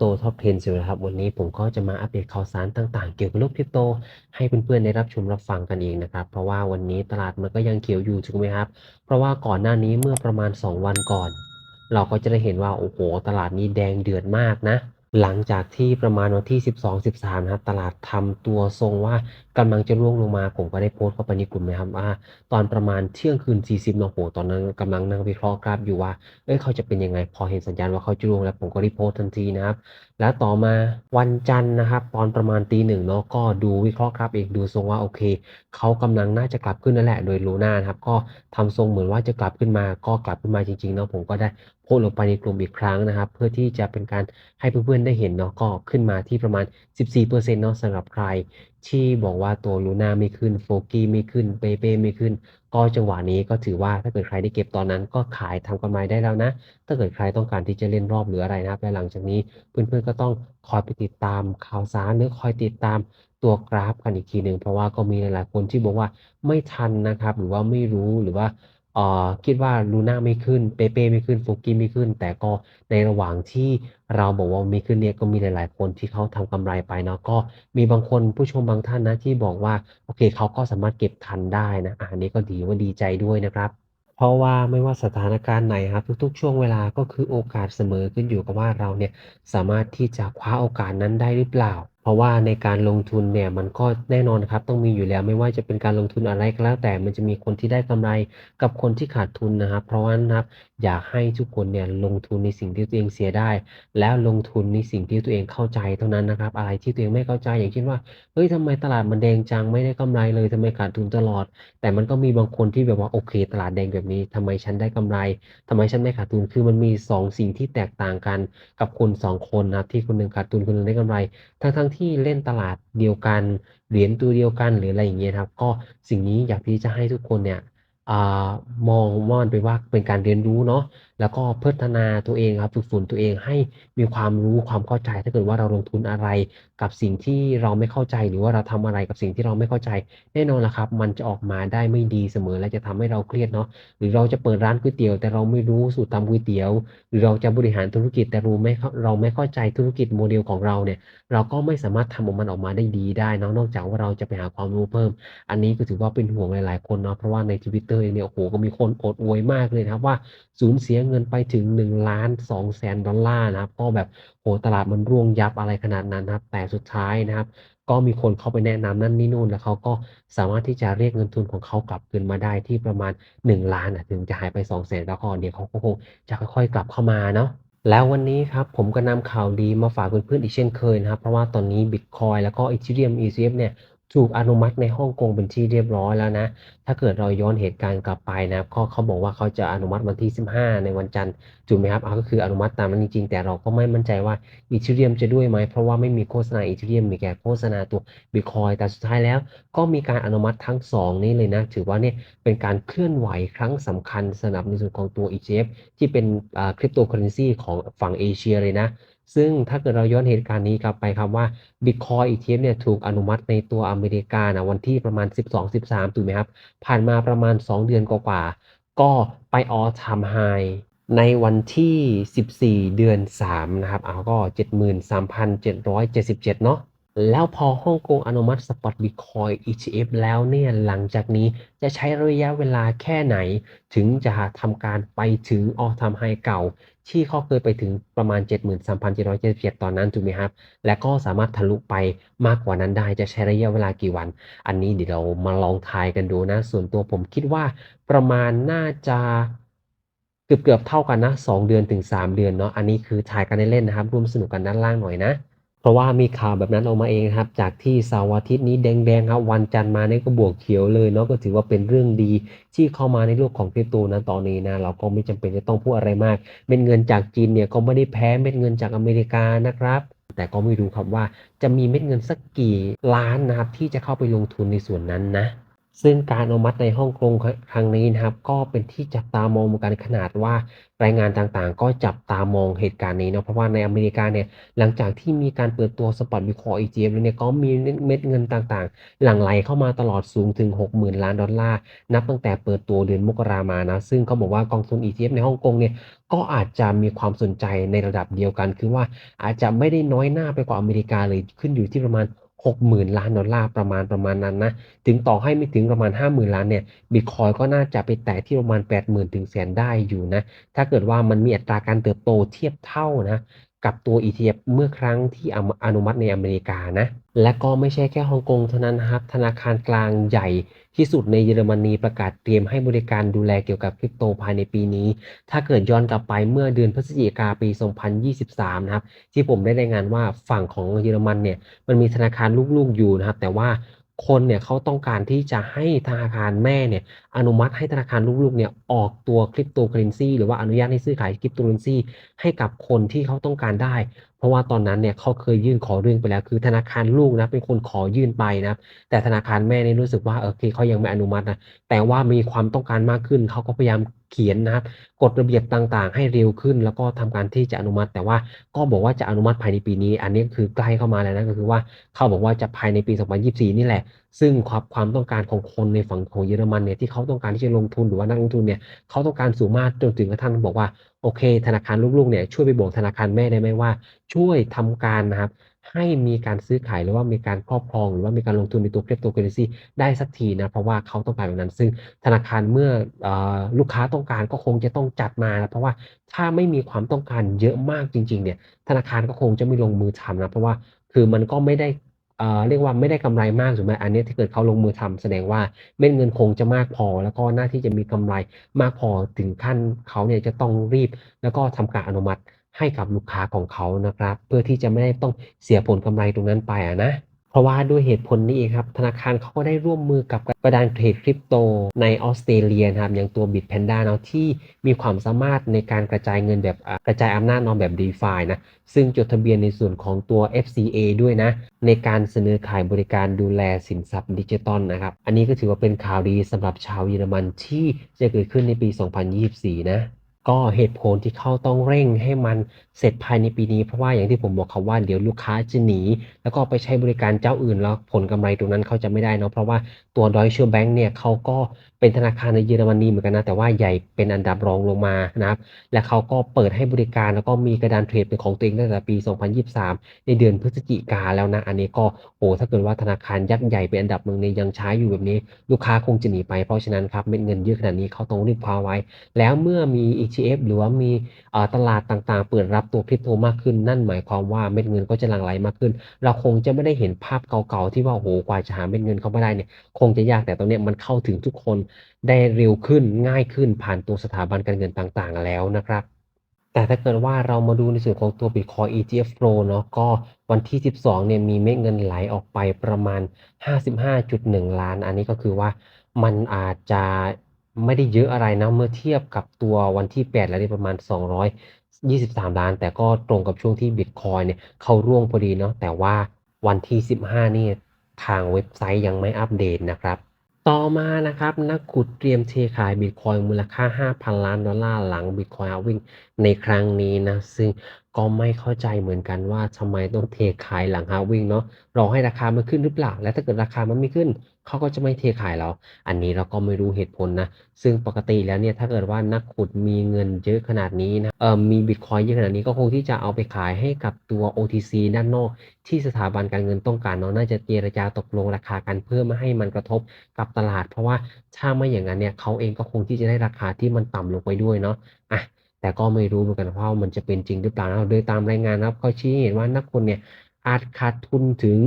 โตท็อป 10อยู่นะครับ วันนี้ผมก็จะมาอัปเดตข่าวสารต่างๆ เกี่ยวกับโลกคริปโต ให้เพื่อนๆ ได้รับชมรับฟังกันเองนะครับ เพราะว่าวันนี้ตลาดมันก็ยังเขียวอยู่ถูกไหมครับ เพราะว่าก่อนหน้านี้เมื่อประมาณ 2 วันก่อน เราก็จะได้เห็นว่า โอ้โห ตลาดนี้แดงเดือดมากนะ หลังจากที่ประมาณวันที่ 12-13นะครับตลาดทำตัวทรงว่ากำลังจะร่วงลงมา ผมก็ได้โพสต์เข้าไปในกลุ่มนะครับว่า ตอนประมาณเที่ยงคืน 40เนาะโอ้โฮตอนนั้นกำลังนั่งวิเคราะห์กราฟอยู่ว่าเอ๊ะเขาจะเป็นยังไงพอเห็นสัญญาณว่าเขาจะร่วงแล้วผมก็รีโพสต์ทันทีนะครับ แล้วต่อมาวันจันทร์นะครับ ตอนประมาณตีหนึ่งเนาะก็ดูวิเคราะห์กราฟเองดูทรงว่าโอเคเขากำลังน่าจะกลับขึ้นนั่นแหละโดย Luna นะครับ ก็ทำทรงเหมือนว่าจะกลับขึ้นมา ก็กลับขึ้นมาจริงๆเนาะผมก็ได้โพสลงไปในกลุ่มอีกครั้งนะครับ เพื่อที่จะเป็นการให้เพื่อนๆได้เห็นเนาะก็ขึ้นมาที่ประมาณ 14%เนาะสำหรับใคร ที่บอกว่าตัว Luna ไม่ขึ้น Forex ไม่ขึ้น Pepe ไม่ขึ้น ก็จังหวะนี้ก็ถือว่าถ้าเกิดใครได้เก็บตอนนั้นก็ขายทำกำไรได้แล้วนะ ถ้าเกิดใครต้องการที่จะเล่นรอบหรืออะไรนะครับและหลังจากนี้เพื่อนๆก็ต้องคอยไปติดตามข่าวสารหรือคอยติดตามตัวกราฟกันอีกทีหนึ่งเพราะว่าก็มีหลายๆคนที่บอกว่าไม่ทันนะครับ หรือว่าไม่รู้หรือว่า เอ่อคิดว่า Luna ไม่ขึ้น Pepe ไม่ขึ้น Forex ไม่ขึ้น แต่ก็ในระหว่างที่เราบอกว่าไม่ขึ้นเนี่ยก็มีหลาย ๆ คนที่เขาทำกำไรไปเนาะก็มีบางคนผู้ชมบางท่านนะที่บอกว่าโอเคเขาก็สามารถเก็บทันได้นะอันนี้ก็ถือว่าดีใจด้วยนะครับเพราะว่าไม่ว่าสถานการณ์ไหนครับทุกๆ ช่วงเวลาก็คือโอกาสเสมอขึ้นอยู่กับว่าเราเนี่ยสามารถที่จะคว้าโอกาสนั้นได้หรือเปล่า เพราะว่าในการลงทุนเนี่ยมันก็แน่นอนครับต้องมีอยู่แล้วไม่ว่าจะเป็นการลงทุนอะไรก็แล้วแต่มันจะมีคนที่ได้กำไรกับคนที่ขาดทุนนะครับ เพราะว่านะครับอยากให้ทุกคนเนี่ยลงทุนในสิ่งที่ตัวเองเสียได้ แล้วลงทุนในสิ่งที่ตัวเองเข้าใจเท่านั้นนะครับอะไรที่ตัวเองไม่เข้าใจอย่างเช่นว่าเฮ้ยทำไมตลาดมันแดงจังไม่ได้กำไรเลยทำไมขาดทุนตลอด แต่มันก็มีบางคนที่แบบว่าโอเค ตลาดแดงแบบนี้ทำไมฉันได้กำไรทำไมฉันไม่ขาดทุนคือมันมี 2 สิ่งที่แตกต่างกันกับคน 2 คนนะครับที่คนหนึ่งขาดทุนคนหนึ่งได้กำไรทั้งๆที่เล่นตลาดเดียวกัน เหรียญตัวเดียวกันหรืออะไรอย่างเงี้ยครับ ก็สิ่งนี้อยากที่จะให้ทุกคนเนี่ยอมองว่ามันเป็นว่าเป็นการเรียนรู้เนาะ แล้วก็พัฒนาตัวเองครับฝึกฝนตัวเองให้มีความรู้ความเข้าใจ ถ้าเกิดว่าเราลงทุนอะไรกับสิ่งที่เราไม่เข้าใจ หรือว่าเราทำอะไรกับสิ่งที่เราไม่เข้าใจ แน่นอนละครับ มันจะออกมาได้ไม่ดีเสมอ และจะทำให้เราเครียดเนาะหรือเราจะเปิดร้านก๋วยเตี๋ยวแต่เราไม่รู้สูตรทำก๋วยเตี๋ยว หรือเราจะบริหารธุรกิจแต่รู้ไม่เราไม่เข้าใจธุรกิจโมเดลของเราเนี่ยเราก็ไม่สามารถทำออกมันออกมาได้ดีได้นะนอกจากว่าเราจะไปหาความรู้เพิ่ม อันนี้ก็ถือว่าเป็นห่วงหลาย ๆ คนเนาะเพราะว่าใน Twitter เองเนี่ยโอ้โฮก็มีคนโอดอวยมากเลยนะครับว่าสูญเสียเงินไปถึง $1,200,000 นะครับก็แบบโอ้โฮตลาดมันร่วงยับอะไรขนาดนั้นนะครับ แต่สุดท้ายนะครับ ก็มีคนเข้าไปแนะนำนั่นนี่นู่นแล้วเขาก็สามารถที่จะเรียกเงินทุนของเขากลับคืนมาได้ที่ประมาณ1,000,000อะถึงจะหายไป200,000แล้วก็เดี๋ยวเขาก็คงจะค่อยๆ กลับเข้ามาเนาะแล้ววันนี้ครับผมก็นำข่าวดีมาฝากเพื่อนๆอีกเช่นเคยนะครับ เพราะว่าตอนนี้บิตคอยน์แล้วก็ Ethereum ETF เนี่ย ถูกอนุมัติในฮ่องกงเป็นที่เรียบร้อยแล้วนะ ถ้าเกิดเราย้อนเหตุการณ์กลับไปนะครับก็เขาบอกว่าเขาจะอนุมัติวันที่ 15 ในวันจันทร์ถูกไหมครับอาก็คืออนุมัติตามนั้นจริงๆ แต่เราก็ไม่มั่นใจว่า Ethereum จะด้วยไหม เพราะว่าไม่มีโฆษณา Ethereum มีแค่โฆษณาตัว Bitcoin แต่สุดท้ายแล้ว ก็มีการอนุมัติทั้ง 2 นี้เลยนะ ถือว่าเนี่ยเป็นการเคลื่อนไหวครั้งสำคัญสำหรับในส่วนของตัว ETF ที่เป็นอ่า Cryptocurrency ของฝั่งเอเชียเลยนะ ซึ่งถ้าเกิดเราย้อนเหตุการณ์นี้กลับไปครับว่า Bitcoin ETF เนี่ยถูกอนุมัติในตัวอเมริกานะวันที่ประมาณ 12-13 ถูกไหมครับ ผ่านมาประมาณ 2 เดือนกว่าๆก็ไป All Time High ในวันที่ 14 เดือน 3 นะครับอ้าวก็ 73,777 เนาะแล้วพอฮ่องกงอนุมัติ Spot Bitcoin ETF แล้วเนี่ยหลังจากนี้จะใช้ระยะเวลาแค่ไหน ถึงจะทำการไปถึง All Time High เก่า ที่เขาเคยไปถึงประมาณ 73,777 ตอนนั้นถูกไหมครับ และก็สามารถทะลุไปมากกว่านั้นได้จะใช้ระยะเวลากี่วัน อันนี้เดี๋ยวเรามาลองทายกันดูนะ ส่วนตัวผมคิดว่าประมาณน่าจะเกือบๆเท่ากันนะ 2 เดือนถึง 3 เดือนเนาะอันนี้คือทายกันเล่นๆนะครับร่วมสนุกกันด้านล่างหน่อยนะ เพราะว่ามีข่าวแบบนั้นออกมาเองครับ จากที่เสาร์อาทิตย์นี้แดงๆครับวันจันทร์มาเนี่ยก็บวกเขียวเลยเนาะก็ถือว่าเป็นเรื่องดีที่เข้ามาในโลกของคริปโตนะตอนนี้นะเราก็ไม่จำเป็นจะต้องพูดอะไรมากเม็ดเงินจากจีนเนี่ยก็ไม่ได้แพ้เม็ดเงินจากอเมริกานะครับแต่ก็ไม่รู้ครับว่าจะมีเม็ดเงินสักกี่ล้านนะครับที่จะเข้าไปลงทุนในส่วนนั้นนะ ซึ่งการอนุมัติในฮ่องกงครั้งนี้นะครับ ก็เป็นที่จับตามองเหมือนกันขนาดว่ารายงานต่างๆ ก็จับตามองเหตุการณ์นี้เนาะเพราะว่าในอเมริกาเนี่ยหลังจากที่มีการเปิดตัวสปอตบิคอย ETF แล้วเนี่ยก็มีเม็ดเงินต่างๆ หลั่งไหลเข้ามาตลอดสูงถึง 60,000 ล้านดอลลาร์ นับตั้งแต่เปิดตัวเดือนมกรามานะ ซึ่งเขาบอกว่ากองทุน ETF ในฮ่องกงเนี่ยก็อาจจะมีความสนใจในระดับเดียวกัน คือว่าอาจจะไม่ได้น้อยหน้าไปกว่าอเมริกาเลยขึ้นอยู่ที่ประมาณ 60,000ล้านดอลลาร์ประมาณประมาณนั้นนะถึงต่อให้ไม่ถึงประมาณ 50,000 ล้านเนี่ยบิตคอยก็น่าจะไปแตะที่ประมาณ 80,000ถึงแสนได้อยู่นะถ้าเกิดว่ามันมีอัตราการเติบโตเทียบเท่านะกับตัว ETF เมื่อครั้งที่ออนุมัติในอเมริกานะและก็ไม่ใช่แค่ฮ่องกงเท่านั้นครับธนาคารกลางใหญ่ ที่สุดในเยอรมนีประกาศเตรียมให้บริการดูแลเกี่ยวกับคริปโตภายในปีนี้ ถ้าเกิดย้อนกลับไปเมื่อเดือนพฤศจิกาปี 2023 นะครับ ที่ผมได้รายงานว่าฝั่งของเยอรมันเนี่ยมันมีธนาคารลูกๆอยู่นะครับ แต่ว่าคนเนี่ยเขาต้องการที่จะให้ธนาคารแม่เนี่ยอนุมัติให้ธนาคารลูกๆเนี่ยออกตัวคริปโตเคอเรนซีหรือว่าอนุญาตให้ซื้อขายคริปโตเคอเรนซีให้กับคนที่เขาต้องการได้ เพราะว่าตอนนั้นเนี่ยเขาเคยยื่นขอเรื่องไปแล้ว คือธนาคารลูกนะเป็นคนขอยื่นไปนะแต่ธนาคารแม่เนี่ยรู้สึกว่าโอเคเขายังไม่อนุมัตินะแต่ว่ามีความต้องการมากขึ้นเขาก็พยายามเขียนนะครับกฎระเบียบต่างๆ ให้เร็วขึ้น แล้วก็ทำการที่จะอนุมัติ แต่ว่าก็บอกว่าจะอนุมัติภายในปีนี้ อันนี้คือใกล้เข้ามาแล้วนะก็คือว่าเขาบอกว่าจะภายในปี 2024 นี่แหละซึ่งความความต้องการของคนในฝั่งของเยอรมันเนี่ยที่เขาต้องการที่จะลงทุนหรือว่านักลงทุนเนี่ยเขาต้องการสูงมากจนถึงกระทั่งบอกว่าโอเค ธนาคารลูกๆเนี่ยช่วยไปบอกธนาคารแม่ได้ไหมว่า ช่วยทำการนะครับให้มีการซื้อขายหรือว่ามีการครอบครอง หรือว่ามีการลงทุนในตัว Cryptocurrency ได้สักทีนะเพราะว่าเขาต้องการแบบนั้น ซึ่งธนาคารเมื่ออลูกค้าต้องการก็คงจะต้องจัดมานะเพราะว่าถ้าไม่มีความต้องการเยอะมากจริงๆเนี่ยธนาคารก็คงจะไม่ลงมือทำนะเพราะว่าคือมันก็ไม่ได้ เรียกว่าไม่ได้กำไรมากถูกไหมอันนี้ที่เกิดเขาลงมือทำแสดงว่าเม็ดเงินคงจะมากพอ แล้วก็หน้าที่จะมีกำไรมากพอถึงขั้นเขาเนี่ยจะต้องรีบ แล้วก็ทำการอนุมัติให้กับลูกค้าของเขานะครับ เพื่อที่จะไม่ได้ต้องเสียผลกำไรตรงนั้นไปะนะ เพราะว่าด้วยเหตุผลนี้เองครับ ธนาคารเขาก็ได้ร่วมมือกับกระดานเทรดคริปโตในออสเตรเลียนะครับ อย่างตัว Bitpanda เนาะที่มีความสามารถในการกระจายเงินแบบกระจายอำนาจนาะแบบ DeFi นะ ซึ่งจดทะเบียนในส่วนของตัว FCA ด้วยนะ ในการเสนอขายบริการดูแลสินทรัพย์ดิจิตอลนะครับ อันนี้ก็ถือว่าเป็นข่าวดีสำหรับชาวเยอรมันที่จะเกิดขึ้นในปี 2024 นะ ก็เหตุผลที่เขาต้องเร่งให้มันเสร็จภายในปีนี้ เพราะว่าอย่างที่ผมบอกครับว่าเดี๋ยวลูกค้าจะหนี แล้วก็ไปใช้บริการเจ้าอื่นแล้วผลกำไรตรงนั้นเขาจะไม่ได้เนาะเพราะว่าตัว Deutsche Bank เนี่ยเขาก็เป็นธนาคารในเยอรมนีเหมือนกันนะแต่ว่าใหญ่เป็นอันดับรองลงมานะครับและเขาก็เปิดให้บริการแล้วก็มีกระดานเทรดเป็นของตัวเองตั้งแต่ปี 2023 ในเดือนพฤศจิกาแล้วนะอันนี้ก็โอ้ถ้าเกิดว่าธนาคารยักษ์ใหญ่เป็นอันดับหนึ่งเนี่ยยังใช้อยู่แบบนี้ ลูกค้าคงจะหนีไปเพราะฉะนั้นครับเม็ดเงินเยอะขนาดนี้เขาต้องรีบคว้าไว้ แล้วเมื่อมี ETF หรือว่ามีตลาดต่างๆ เปิดรับตัวคริปโตมากขึ้น นั่นหมายความว่าเม็ดเงินก็จะหลั่งไหลมากขึ้น เราคงจะไม่ได้เห็นภาพเก่าๆ ที่ว่าโอ้โฮกว่าจะหาเม็ดเงินเข้ามาได้เนี่ยคงจะยากแต่ตอนนี้มันเข้าถึงทุกคนได้เร็วขึ้นง่ายขึ้นผ่านตัวสถาบันการเงินต่างๆ แล้วนะครับแต่ถ้าเกิดว่าเรามาดูในส่วนของตัว Bitcoin ETF Flow เนาะก็วันที่ 12 เนี่ยมีเม็ดเงินไหลออกไปประมาณ 55.1 ล้าน อันนี้ก็คือว่ามันอาจจะ ไม่ได้เยอะอะไรนะเมื่อเทียบกับตัววันที่ 8 แล้วนี่ประมาณ 223 ล้าน แต่ก็ตรงกับช่วงที่ Bitcoin เนี่ยเข้าร่วงพอดีเนาะแต่ว่าวันที่ 15 นี่ทางเว็บไซต์ยังไม่อัปเดตนะครับ ต่อมานะครับ นักขุดเตรียมเทขายบิตคอยมูลค่า 5,000 ล้านดอลลาร์หลังบิตคอยน์วิ่งในครั้งนี้นะ ซึ่ง ก็ไม่เข้าใจเหมือนกันว่าทำไมต้องเทขายหลังฮาวิ่งเนาะรอให้ราคามันขึ้นหรือเปล่า และถ้าเกิดราคามันไม่ขึ้น เขาก็จะไม่เทขายเรา อันนี้เราก็ไม่รู้เหตุผลนะ ซึ่งปกติแล้วเนี่ยถ้าเกิดว่านักขุดมีเงินเยอะขนาดนี้นะเอ่อมีบิตคอยน์เยอะขนาดนี้ก็คงที่จะเอาไปขายให้กับตัว OTC ด้านนอก ที่สถาบันการเงินต้องการเนาะน่าจะเจรจาตกลงราคากันเพื่อไม่ให้มันกระทบกับตลาด เพราะว่าถ้าไม่อย่างนั้นเนี่ยเขาเองก็คงที่จะได้ราคาที่มันต่ำลงไปด้วยเนาะอะ แต่ก็ไม่รู้เหมือนกันว่ามันจะเป็นจริงหรือเปล่านะโดยตามรายงานนะครับเขาชี้เห็นว่านักคนเนี่ยอาจขาดทุนถึง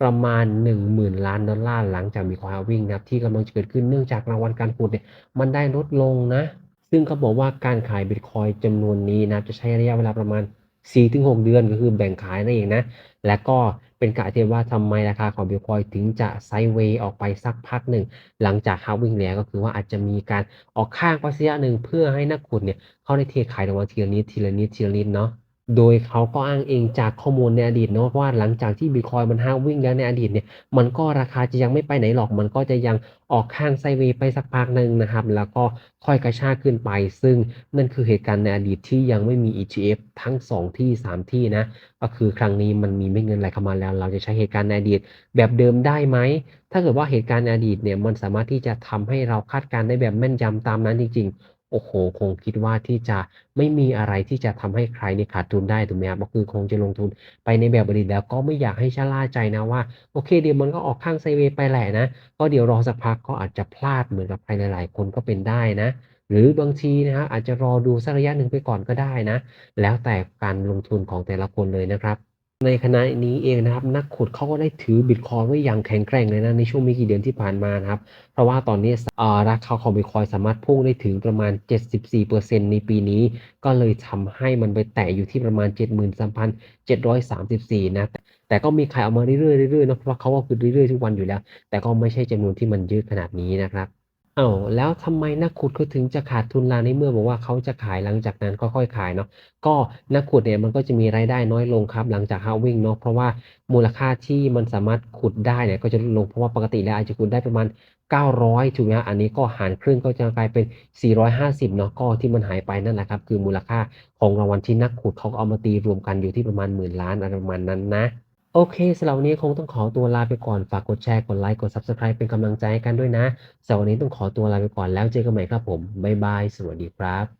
ประมาณ 10,000 ล้านดอลลาร์หลังจากมีควายวิ่งนะครับที่กำลังจะเกิดขึ้นเนื่องจากรางวัลการขุดเนี่ยมันได้ลดลงนะ ซึ่งเขาบอกว่าการขายบิตคอยจำนวนนี้นะจะใช้ระยะเวลาประมาณ 4-6 เดือนก็คือแบ่งขายนั่นเองนะและก็ เป็นการอธิบายว่าทำไมราคาของบิตคอยถึงจะไซด์เวย์ออกไปสักพักหนึ่ง หลังจากฮาวิ่งแล้วก็คือว่าอาจจะมีการออกข้างไประยะหนึ่งเพื่อให้นักขุดเนี่ยเข้าในเทขายลงวัลทีละนิดทีละนิดทีละนิดเนาะ โดยเขาก็อ้างเองจากข้อมูลในอดีตเนาะว่าหลังจากที่บิตคอยมัน halving แล้วในอดีตเนี่ยมันก็ราคาจะยังไม่ไปไหนหรอก มันก็จะยังออกข้างไซเวย์ไปสักพักหนึ่งนะครับ แล้วก็ค่อยกระชากขึ้นไป ซึ่งนั่นคือเหตุการณ์ในอดีตที่ยังไม่มี ETF ทั้ง 2 ที่ 3 ที่นะก็คือครั้งนี้มันมีเม็ดเงินไหลเข้ามาแล้ว เราจะใช้เหตุการณ์ในอดีตแบบเดิมได้ไหมถ้าเกิดว่าเหตุการณ์ในอดีตเนี่ยมันสามารถที่จะทำให้เราคาดการณ์ได้แบบแม่นยำตามนั้นจริงๆ โอ้โฮคงคิดว่าที่จะไม่มีอะไรที่จะทำให้ใครเนี่ยขาดทุนได้ถูกไหมครับก็คือคงจะลงทุนไปในแบบอดีตแล้วก็ไม่อยากให้ชะล่าใจนะว่า โอเคเดี๋ยวมันก็ออกข้างไซเวย์ไปแหละนะ ก็เดี๋ยวรอสักพักก็อาจจะพลาดเหมือนกับใครหลาย ๆ คนก็เป็นได้นะหรือบางทีนะครับอาจจะรอดูสักระยะหนึ่งไปก่อนก็ได้นะ แล้วแต่การลงทุนของแต่ละคนเลยนะครับ ในขณะนี้เองนะครับ นักขุดเขาก็ได้ถือบิตคอยน์ไว้อย่างแข็งแกร่งเลยนะในช่วงไม่กี่เดือนที่ผ่านมานะครับ เพราะว่าตอนนี้ราคาของบิตคอยน์สามารถพุ่งได้ถึงประมาณ 74%ในปีนี้ ก็เลยทำให้มันไปแตะอยู่ที่ประมาณ 73,734 นะแต่ก็มีขายออกมาเรื่อยๆเรื่อยๆนะเพราะเขาก็คือเรื่อยๆทุกวันอยู่แล้ว แต่ก็ไม่ใช่จำนวนที่มันเยอะขนาดนี้นะครับ อ้าวแล้วทำไมนักขุดเขาถึงจะขาดทุนล่ะในเมื่อบอกว่าเขาจะขายหลังจากนั้นค่อยๆขายเนาะก็นักขุดเนี่ยมันก็จะมีรายได้น้อยลงครับ หลังจาก halving เนาะเพราะว่ามูลค่าที่มันสามารถขุดได้เนี่ยก็จะลดลงเพราะว่าปกติแล้วอาจจะขุดได้ประมาณ 900ถูกไหมครับอันนี้ก็หารครึ่งก็จะกลายเป็น 450เนาะก็ที่มันหายไปนั่นแหละครับคือมูลค่าของรางวัลที่นักขุดเขาเอามาตีรวมกันอยู่ที่ประมาณ10,000,000,000อะไรประมาณนั้นนะ โอเคสำหรับวันนี้คงต้องขอตัวลาไปก่อน ฝากกดแชร์ กดไลค์ กด Subscribe เป็นกำลังใจให้กันด้วยนะสำหรับวันนี้ต้องขอตัวลาไปก่อนแล้วเจอกันใหม่ครับผม บ๊ายบาย สวัสดีครับ